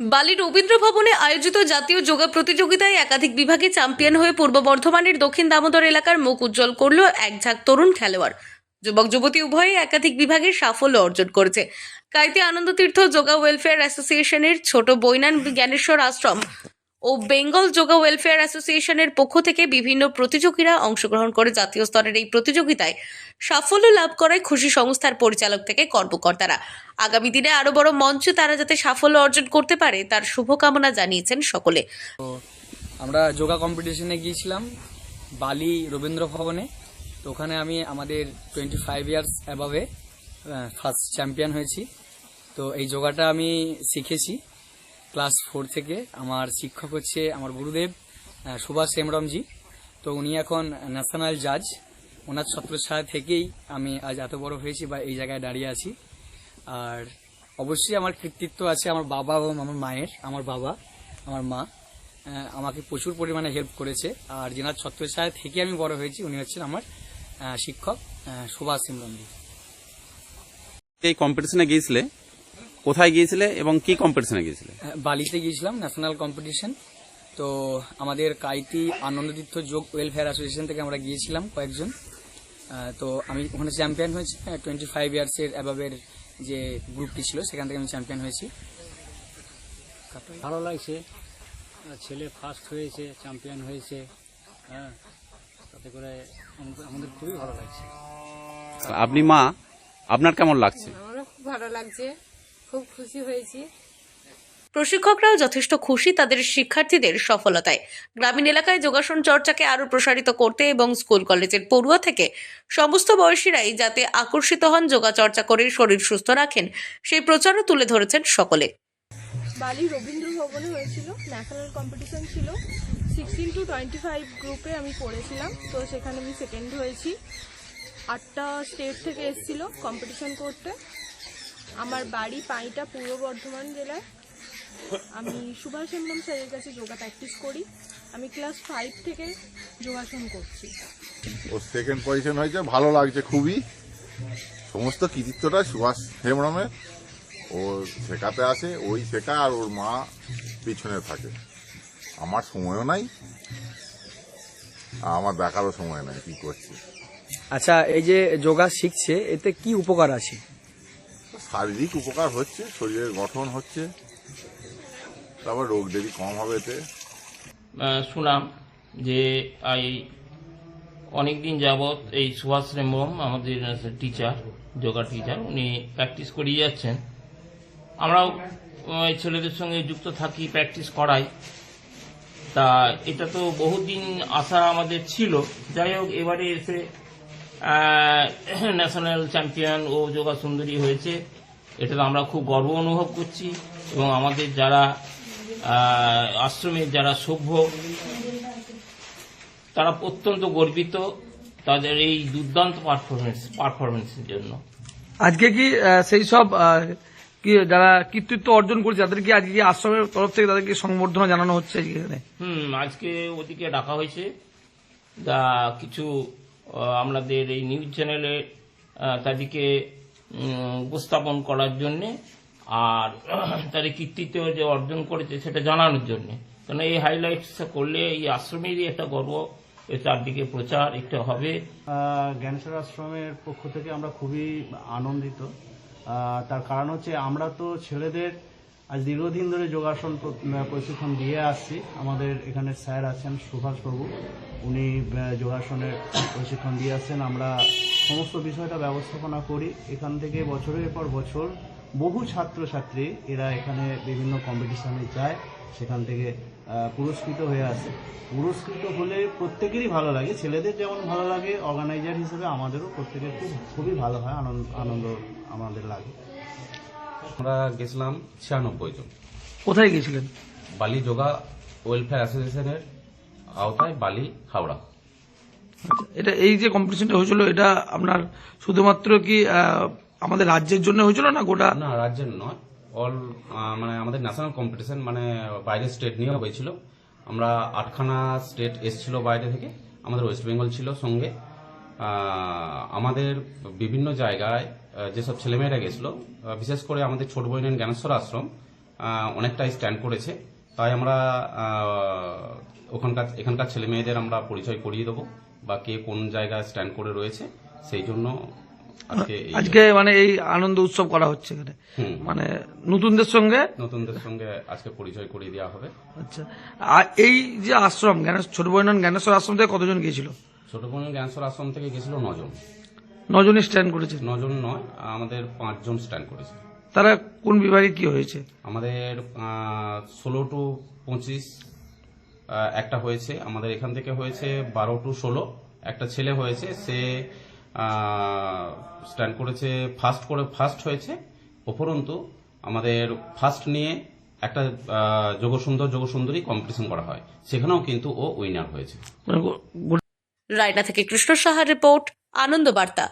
বালি রবীন্দ্র ভবনে আয়োজিত জাতীয় যোগা প্রতিযোগিতায় একাধিক বিভাগে চ্যাম্পিয়ন হয়ে পূর্ব বর্ধমানের দক্ষিণ দামোদর এলাকার মুখ উজ্জ্বল করল এক ঝাঁক তরুণ খেলোয়াড়। যুবক, যুবতী উভয়ে একাধিক বিভাগে সাফল্য অর্জন করেছে। কাইতে আনন্দতীর্থ যোগা ওয়েলফেয়ার অ্যাসোসিয়েশনের ছোট বৈনান জ্ঞানেশ্বর আশ্রম ও বেঙ্গল যোগা ওয়েলফেয়ার অ্যাসোসিয়েশনের পক্ষ থেকে বিভিন্ন প্রতিযোগীরা অংশগ্রহণ করে জাতীয় স্তরের এই প্রতিযোগিতায় সাফল্য লাভ করায় খুশি সংস্থার পরিচালক থেকে কর্মকর্তারা। আগামী দিনে আরও বড় মঞ্চে তারা যাতে সাফল্য অর্জন করতে পারে, তার শুভকামনা জানিয়েছেন সকলে। আমরা যোগা কম্পিটিশনে গিয়েছিলাম, বালি রবীন্দ্র ভবনে। তো ওখানে আমি আমাদের twenty five years above first champion হয়েছি। তো এই যোগাটা আমি শিখেছি। ক্লাস ফোর থেকে আমার শিক্ষক হচ্ছে আমার গুরুদেব সুভাষ হেমরমজি তো উনি এখন ন্যাশনাল জাজ ওনার ছত্রছায়া থেকেই আমি আজ এত বড় হয়েছি বা এই জায়গায় দাঁড়িয়ে আছি। আর অবশ্যই আমার কৃতিত্ব আছে আমার বাবা এবং আমার মায়ের, আমার বাবা, আমার মা। আমাকে প্রচুর পরিমাণে হেল্প করেছে। আর যেনার ছত্রছায়া থেকে আমি বড় হয়েছি, উনি হচ্ছেন আমার শিক্ষক সুভাষ সিমরনজি এই কম্পিটিশনে গিয়েছিলে? কোথায় গিয়েছিলে এবং কি কম্পিটিশনে গিয়েছিলে? বালিতে গিয়েছিলাম ন্যাশনাল কম্পিটিশন তো আমাদের কাইতি আনন্দতীর্থ যোগ ওয়েলফেয়ার অ্যাসোসিয়েশন থেকে আমরা গিয়েছিলাম কয়েকজন। তো আমি ওখানে চ্যাম্পিয়ন হয়েছি টোয়েন্টি ফাইভ ইয়ার্সের অ্যাবাবের যে গ্রুপটি ছিল সেখান থেকে আমি চ্যাম্পিয়ন হয়েছি। ভালো লাগছে। ছেলে ফার্স্ট হয়েছে চ্যাম্পিয়ন হয়েছে হ্যাঁ তাতে করে আমাদের- খুবই ভালো লাগছে। আপনি মা আপনার কেমন লাগছে? আমারও খুব ভালো লাগছে। খুব খুশি হয়েছি। প্রশিক্ষকরাও যথেষ্ট খুশি তাদের শিক্ষার্থীদের সফলতায়। গ্রামীণ এলাকায় যোগাসন চর্চাকে আরও প্রসারিত করতে এবং স্কুল কলেজের পড়ুয়া থেকে সমস্ত বয়সীরাই যাতে আকর্ষিত হন যোগা চর্চা করে শরীর সুস্থ রাখেন সেই প্রচারও তুলে ধরেছেন সকলে। বালি রবীন্দ্র ভবনে হয়েছিল ন্যাশনাল কম্পিটিশন ছিল। সিক্সটিন টু টোয়েন্টি ফাইভ গ্রুপে আমি পড়েছিলাম তো সেখানে আমি সেকেন্ড হয়েছি। আটটা স্টেট থেকে এসেছিল কম্পিটিশন করতে। আমার বাড়ি পাইটা পূর্ব বর্ধমান জেলায়। আমি সুভাষ হেমব্রম স্যারের কাছে যোগা প্র্যাকটিস করি। আমি ক্লাস ফাইভ থেকে যোগাসন করছি। ও সেকেন্ড পজিশন হয়েছে ভালো লাগছে খুবই। সমস্ত কৃতিত্বটা সুভাষ হেমরমের ও শেখাতে আসে ওই শেখা আর ওর মা পিছনে থাকে। আমার সময়ও নাই। আমার দেখারও সময় নাই কি করছি। আচ্ছা এই যে যোগা শিখছে এতে কি উপকার আছে? শারীরিক উপকার হচ্ছে, শরীরের গঠন হচ্ছে, তারপর রোগ দেরি কম হবে এতে। শুনলাম যে এই অনেক দিন যাবৎ এই সুভাষ রেম্বম, আমাদের টিচার যোগা টিচার উনি প্র্যাকটিস করিয়ে যাচ্ছেন। আমরাও ছেলেদের সঙ্গে যুক্ত থাকি প্র্যাকটিস করাই। তা, এটা তো বহুদিন আশা আমাদের ছিল। যাই হোক, এবারে এসে ন্যাশনাল চ্যাম্পিয়ন ও যোগা সুন্দরী হয়েছে। এটাতে আমরা খুব গর্ব অনুভব করছি এবং আমাদের যারা আশ্রমের যারা সভ্য তারা অত্যন্ত গর্বিত তাদের এই দুর্দান্ত পারফরমেন্স পারফরমেন্সের জন্য। আজকে কি সেই সব কি যারা কৃতিত্ব অর্জন করেছে তাদের কি আজকে আশ্রমের তরফ থেকে তাদেরকে সংবর্ধনা জানানো হচ্ছে হুম আজকে ওদিকে ডাকা হয়েছে। যা কিছু আমাদের এই নিউজ চ্যানেলে তাদেরকে উপস্থাপন করার জন্যে আর, তাদের কৃতিত্ব যে অর্জন করেছে সেটা জানানোর জন্যে। কারণ এই হাইলাইটস করলে এই আশ্রমেরই একটা গর্ব চারদিকে প্রচার একটা হবে। জ্ঞানেশ্বর আশ্রমের পক্ষ থেকে আমরা খুবই আনন্দিত। তার কারণ হচ্ছে আমরা তো ছেলেদের আজ দীর্ঘদিন ধরে যোগাসন প্রশিক্ষণ দিয়ে আসছি। আমাদের এখানে স্যার আছেন সুভাষ বাবু। উনি যোগাসনের প্রশিক্ষণ দিয়ে আসছেন। আমরা সমস্ত বিষয়টা ব্যবস্থাপনা করি। এখান থেকে বছরের পর বছর বহু ছাত্রছাত্রী এরা এখানে বিভিন্ন কম্পিটিশনে যায়, সেখান থেকে পুরস্কৃত হয়ে আসে। পুরস্কৃত হলে প্রত্যেকেরই ভালো লাগে। ছেলেদের যেমন ভালো লাগে অর্গানাইজার হিসেবে আমাদেরও প্রত্যেকের খুব খুবই ভালো হয়, আনন্দ আনন্দ আমাদের লাগে। আমরা গেছিলাম ছিয়ানব্বই জন। কোথায় গেছিলেন বালি যোগা ওয়েলফেয়ার অ্যাসোসিয়েশনের আওতায় বালি হাওড়া। এটা এই যে কম্পিটিশনটা হয়েছিল এটা আপনার শুধুমাত্র কি আমাদের রাজ্যের জন্য হয়েছিল না গোটা? না রাজ্যের নয়। অল মানে আমাদের ন্যাশনাল কম্পিটিশন মানে বাইরের স্টেট নিয়ে হয়েছিল। আমরা আটখানা স্টেট এসছিল বাইরে থেকে। আমাদের ওয়েস্ট বেঙ্গল ছিল সঙ্গে। আমাদের বিভিন্ন জায়গায় যেসব ছেলেমেয়েরা গেছিল বিশেষ করে আমাদের ছোট বইনের জ্ঞানেশ্বর আশ্রম অনেকটাই স্ট্যান্ড করেছে। তাই আমরা ওখানকার এখানকার ছেলে মেয়েদের আমরা পরিচয় করিয়ে দেবো বা কে কোন জায়গায় স্ট্যান্ড করে রয়েছে সেই জন্য আজকে আজকে মানে এই আনন্দ উৎসব করা হচ্ছে এখানে। মানে নতুনদের সঙ্গে? নতুনদের সঙ্গে আজকে পরিচয় করিয়ে দেওয়া হবে। আচ্ছা। আর এই যে আশ্রম ছোট বৈনন জ্ঞানেশ্বর আশ্রম থেকে কতজন গিয়েছিল? ছোট বোন জ্ঞানেশ্বর আশ্রম থেকে গেছিল নজন। নজনই স্ট্যান্ড করেছে? নজন নয় আমাদের পাঁচজন স্ট্যান্ড করেছে। তারা কোন বিভাগে কি হয়েছে? আমাদের ষোলো টু পঁচিশ একটা হয়েছে। আমাদের এখান থেকে হয়েছে বারো টু ষোলো একটা ছেলে হয়েছে। সে স্ট্যান্ড করেছে ফার্স্ট করে ফার্স্ট হয়েছে। উপরন্তু আমাদের ফার্স্ট নিয়ে একটা যোগসুন্দর যোগসুন্দরী কম্পিটিশন করা হয়। সেখানেও কিন্তু ও উইনার হয়েছে। মানে রায়না থেকে কৃষ্ণ সাহার রিপোর্ট আনন্দ বার্তা